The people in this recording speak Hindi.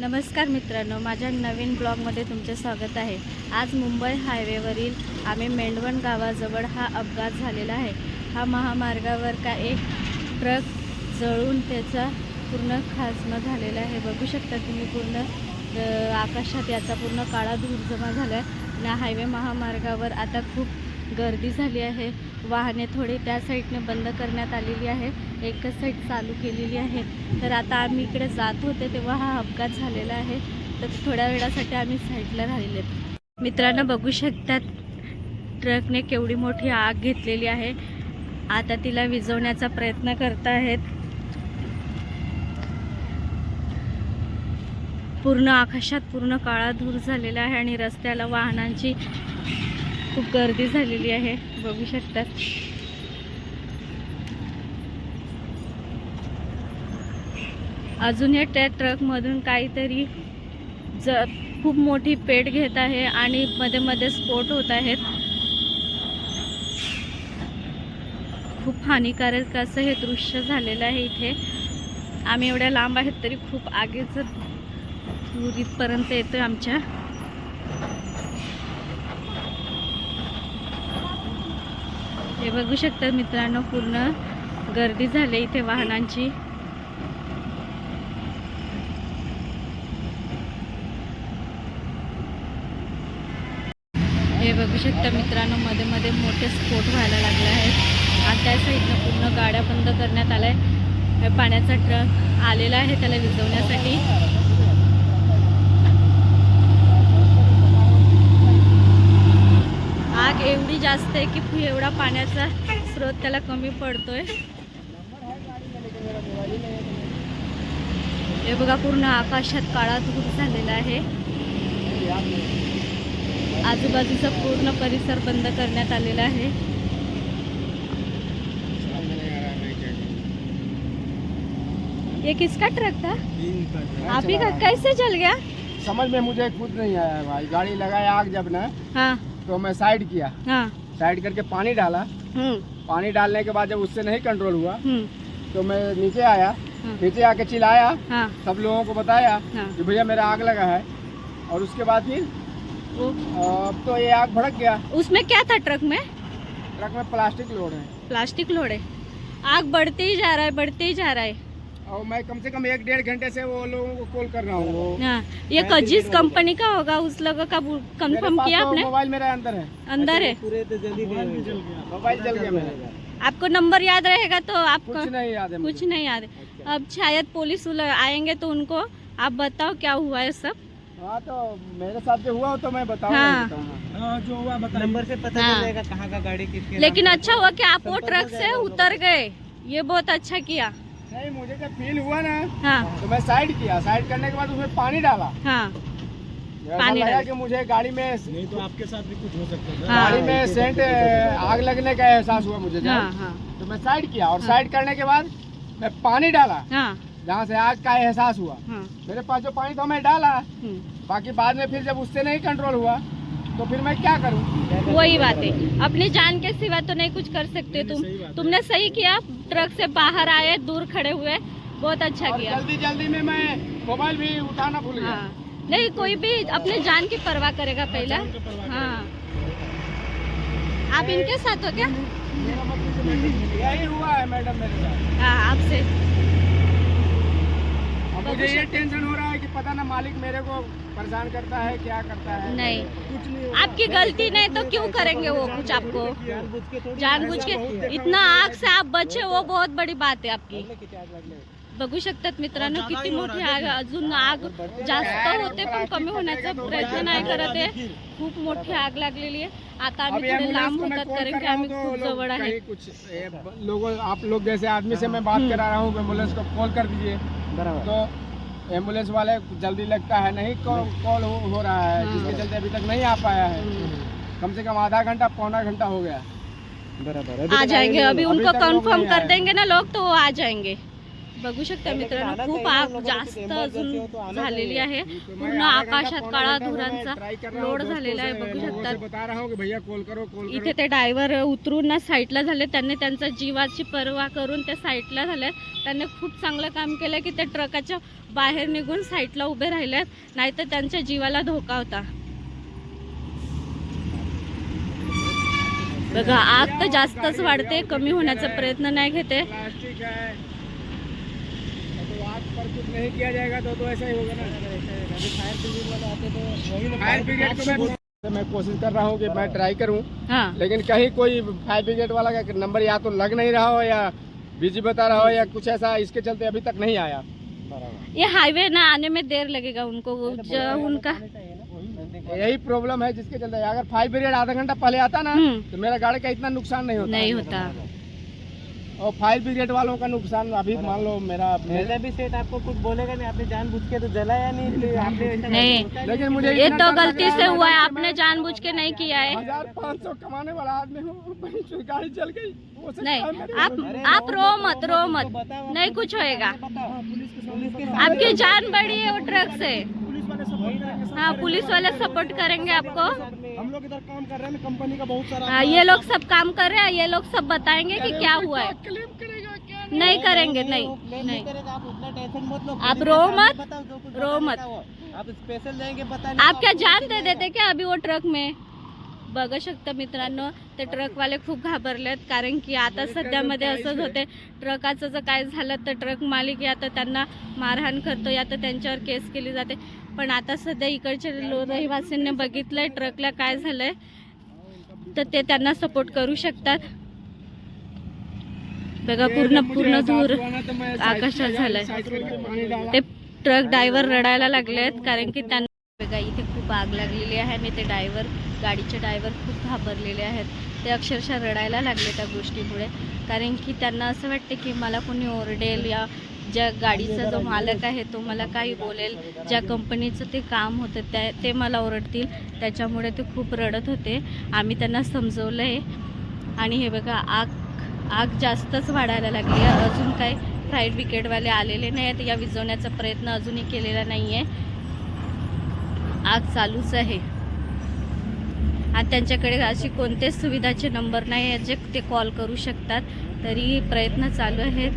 नमस्कार मित्रांनो माझ्या नवीन ब्लॉगमध्ये तुमचे स्वागत आहे. आज मुंबई हायवेवरील आम्ही मेंढवण गावाजवळ हा अपघात झालेला आहे. हा महामार्गावर का एक ट्रक जळून त्याचा पूर्ण खासमा झालेला आहे. बघू शकता तुम्ही पूर्ण आकाशात याचा पूर्ण काळा धूर जमा झाला आहे आणि हायवे महामार्गावर आता खूप गर्दी झाली आहे. वाहने थोडी त्या साईडने बंद करण्यात आलेली आहे. एकच साईड चालू केलेली आहे. तर आता आम्ही इकडे जात होते तेव्हा हा अपघात झालेला आहे. तर थोड्या वेळासाठी आम्ही साईडला राहिलेत. मित्रांनो बघू शकतात ट्रकने केवढी मोठी आग घेतलेली आहे. आता तिला विझवण्याचा प्रयत्न करत आहेत पूर्ण आकाशात पूर्ण काळा धूर झालेला आहे आणि रस्त्याला वाहनांची खूप गर्दी झालेली आहे. बघू शकतात. अजून या त्या ट्रकमधून काहीतरी ज खूप मोठी पेट घेत आहे आणि मध्ये मध्ये स्फोट होत आहेत. खूप हानिकारक असं हे दृश्य झालेलं आहे इथे. आम्ही एवढ्या लांब आहेत तरी खूप आगीच धूर इथपर्यंत येतं आमच्या. हे बघू शकता मित्रांनो पूर्ण गर्दी झाली इथे वाहनांची. बघू शकता मित्रांनो मध्ये मध्ये मोठे स्फोट व्हायला लागले आहेत. आणि त्या साईडनं पूर्ण गाड्या बंद करण्यात आल्या आहे पाण्याचा ट्रक आलेला आहे त्याला विझवण्यासाठी. आग एवढी जास्त आहे की एवढा पाण्याचा स्रोत त्याला कमी पडतोय. हे बघा पूर्ण आकाशात काळा धूर झालेला आहे. आजूबाजूचा पूर्ण परिसर बंद करण्यात आलेला आहे. ये किसका ट्रक था? आप ही का? कैसे जल गया? समझ में मुझे खुद नहीं आया भाई। गाड़ी लगाया आग जब ना हाँ। तो मैं साइड किया। हाँ। साइड करके पानी डाला। हम्म। पानी डालने के बाद जब उससे नहीं कंट्रोल हुआ हम्म। तो मैं नीचे आया। हाँ। नीचे आके चिल्लाया। हाँ। सब लोगों को बताया हाँ। कि भैया मेरा आग लगा है। और उसके बाद फिर वो अब तो ये आग भड़क गया। उसमें क्या था ट्रक में? ट्रक में प्लास्टिक लोड है। प्लास्टिक लोड है। आग बढ़ते ही जा रहा है बढ़ते ही जा रहा है। और मैं कम से कम एक डेढ़ घंटे से वो लोगों को कॉल कर रहा हूँ हाँ ये में कंपनी का होगा उस लोगों का कंफर्म किया तो आपने? मोबाइल मेरा अंदर है। अंदर है। मोबाइल जल गया। मेरा आपको नंबर याद रहेगा तो आपको कुछ नहीं याद है कुछ नहीं याद है। अब शायद पुलिस आएँगे तो उनको आप बताओ क्या हुआ है सब। हाँ तो मेरे साथ जो हुआ हो तो मैं बताऊँगा हाँ। हाँ जो हुआ बताइए। नंबर से पता हाँ। चल जाएगा कहाँ का गाड़ी किसके लेकिन अच्छा हुआ कि आप वो ट्रक से उतर गए। ये बहुत अच्छा किया। नहीं मुझे जब फील हुआ ना हाँ। तो मैं साइड किया। साइड करने के बाद उसमें पानी डाला। हाँ। पानी लगा डाला। कि मुझे गाड़ी में नहीं तो आपके साथ भी कुछ हो सकता हाँ। गाड़ी में सेंट आग लगने का एहसास हुआ मुझे हाँ हाँ। तो मैं साइड किया और हाँ। साइड करने के बाद मैं पानी डाला। हाँ। जहाँ से आग का एहसास हुआ। हाँ। मेरे पास जो पानी था मैं डाला। हम्म। बाकी बाद में फिर जब उससे नहीं कंट्रोल हुआ तो फिर मैं क्या करूँ? वही बात है। अपनी जान के सिवा तो नहीं कुछ कर सकते तुम। तुमने सही किया। ट्रक से बाहर आए दूर खड़े हुए। बहुत अच्छा किया। जल्दी जल्दी में मैं मोबाइल भी उठाना भूल गया। हाँ। नहीं कोई भी अपने जान की परवाह करेगा पहला। हाँ। आप इनके साथ हो क्या? यही हुआ है मैडम मेरे साथ। हाँ आपसे। मुझे ये टेंशन हो रहा है कि पता ना मालिक मेरे को परेशान करता है क्या करता है। नहीं। कुछ नहीं आपकी गलती नहीं तो क्यों करेंगे वो कुछ आपको? जानबूझ के के इतना आग से आप बचे वो बहुत बड़ी बात है आपकी। किती आग लागले बघू शकतात मित्रांनो किती मोठी आग अजून आग जास्त होते पण कमी होण्याचा प्रयत्न नाही करत आहे. खूप मोठी आग लागलेली आहे. आता आम्ही थोडे लांब को होतात कारण की आम्ही तो खूप लोग जवळ आहे. कुछ लोगों आप लोग जैसे आदमी से मैं बात। करा रहा हूँ एंबुलेंस को कॉल कर दीजिए। बराबर. तो एंबुलेंस वाले जल्दी लगता है नहीं कॉल कॉल हो, हो रहा है हाँ। जिसके चलते अभी तक नहीं आ पाया है। कम से कम आधा घंटा पौना घंटा हो गया। बराबर आ जाएँगे। अभी उनको कंफर्म कर देंगे ना लोग तो वो आ जाएँगे। बघू शकता मित्रांनो खूप आग जास्त अजून झालेली आहे. पूर्ण आकाशात काळा धुरांचा लोड झालेला आहे बघू शकता. इथे ते डायव्हर उतरून ना साईडला झाले त्यांनी त्यांचा जीवाची पर्वा करून त्या साईटला झाल्यात त्यांनी खूप चांगलं काम केलं की ते ट्रकाच्या बाहेर निघून साईटला उभे राहिल्यात नाहीतर त्यांच्या जीवाला धोका होता. बघा आग तर जास्तच वाढते कमी होण्याचा प्रयत्न नाही घेते. कुछ नहीं किया जाएगा तो तो ऐसा ही होगा ना। अभी फायर ब्रिगेड वाले आते तो वही फायर ब्रिगेड को मैं मैं कोशिश कर रहा हूँ कि मैं ट्राई करूँ हा। लेकिन कहीं कोई फायर ब्रिगेड वाला का नंबर या तो लग नहीं रहा हो या बिज़ी बता रहा हो या कुछ ऐसा इसके चलते अभी तक नहीं आया। ये हाईवे ना आने में देर लगेगा उनको जो उनका। यही प्रॉब्लम है जिसके चलते अगर फायर ब्रिगेड आधा घंटा पहले आता ना हम्म, तो मेरा गाड़ी का इतना नुकसान नहीं होता। नहीं होता। और फायर ब्रिगेड वालों का नुकसान अभी मान लो मेरा पहले भी सेठ आपको कुछ बोलेगा नहीं? आपने जानबूझ के तो जलाया नहीं? आपने ऐसा नहीं। सोचा लेकिन मुझे ये तो गलती से हुआ है आपने जानबूझ के नहीं किया है। हज़ार पाँच सौ कमाने वाला आदमी हूँ गाड़ी चल गई नहीं आप आप रो मत रो मत। नहीं कुछ होएगा। के आपकी जान बड़ी है वो ट्रक से। हाँ पुलिस वाले सपोर्ट करेंगे आपको। हम लोग इधर काम कर रहे हैं कंपनी का बहुत सारा हाँ ये लोग सब काम कर रहे हैं ये लोग सब बताएँगे कि क्या हुआ है। नहीं करेंगे नहीं नहीं। आप रो मत, रो मत। आप स्पेशल देंगे आप क्या जान दे देते क्या अभी वो ट्रक में? बघू शकता मित्रांनो ते ट्रकवाले खूप घाबरलेत कारण की आता सध्यामध्ये असंच होते ट्रकाचं जर काय झालं तर ट्रक मालिक या तर त्यांना मारहाण करतो या तर त्यांच्यावर केस केली जाते. पण आता सध्या इकडच्या रहिवासींनी बघितलंय ट्रकला काय झालंय तर ते त्यांना सपोर्ट करू शकतात. बघा पूर्ण पूर्ण धूर आकाशात झालंय. ते ट्रक ड्रायव्हर रडायला लागलेत कारण की त्यांना बघा इथे खूप आग लागलेली आहे. आणि ते डायव्हर गाडीचे डायव्हर खूप घाबरलेले आहेत. ते अक्षरशः रडायला लागले त्या गोष्टीमुळे. कारण की त्यांना असं वाटते की मला कोणी ओरडेल या ज्या गाडीचा जो मालक आहे तो मला काही बोलेल. ज्या कंपनीचं ते काम होतं त्या ते मला ओरडतील. त्याच्यामुळे ते खूप रडत होते. आम्ही त्यांना समजवलं आहे आणि हे बघा आग आग जास्तच वाढायला लागली आहे. अजून काही फ्राईड विकेटवाले आलेले नाही आहेत या विझवण्याचा प्रयत्न अजूनही केलेला नाही आहे आग चालूच आहे. आणि त्यांच्याकडे अशी कोणतेच सुविधाचे नंबर नाही आहेत जे ते कॉल करू शकतात. तरी प्रयत्न चालू आहेत.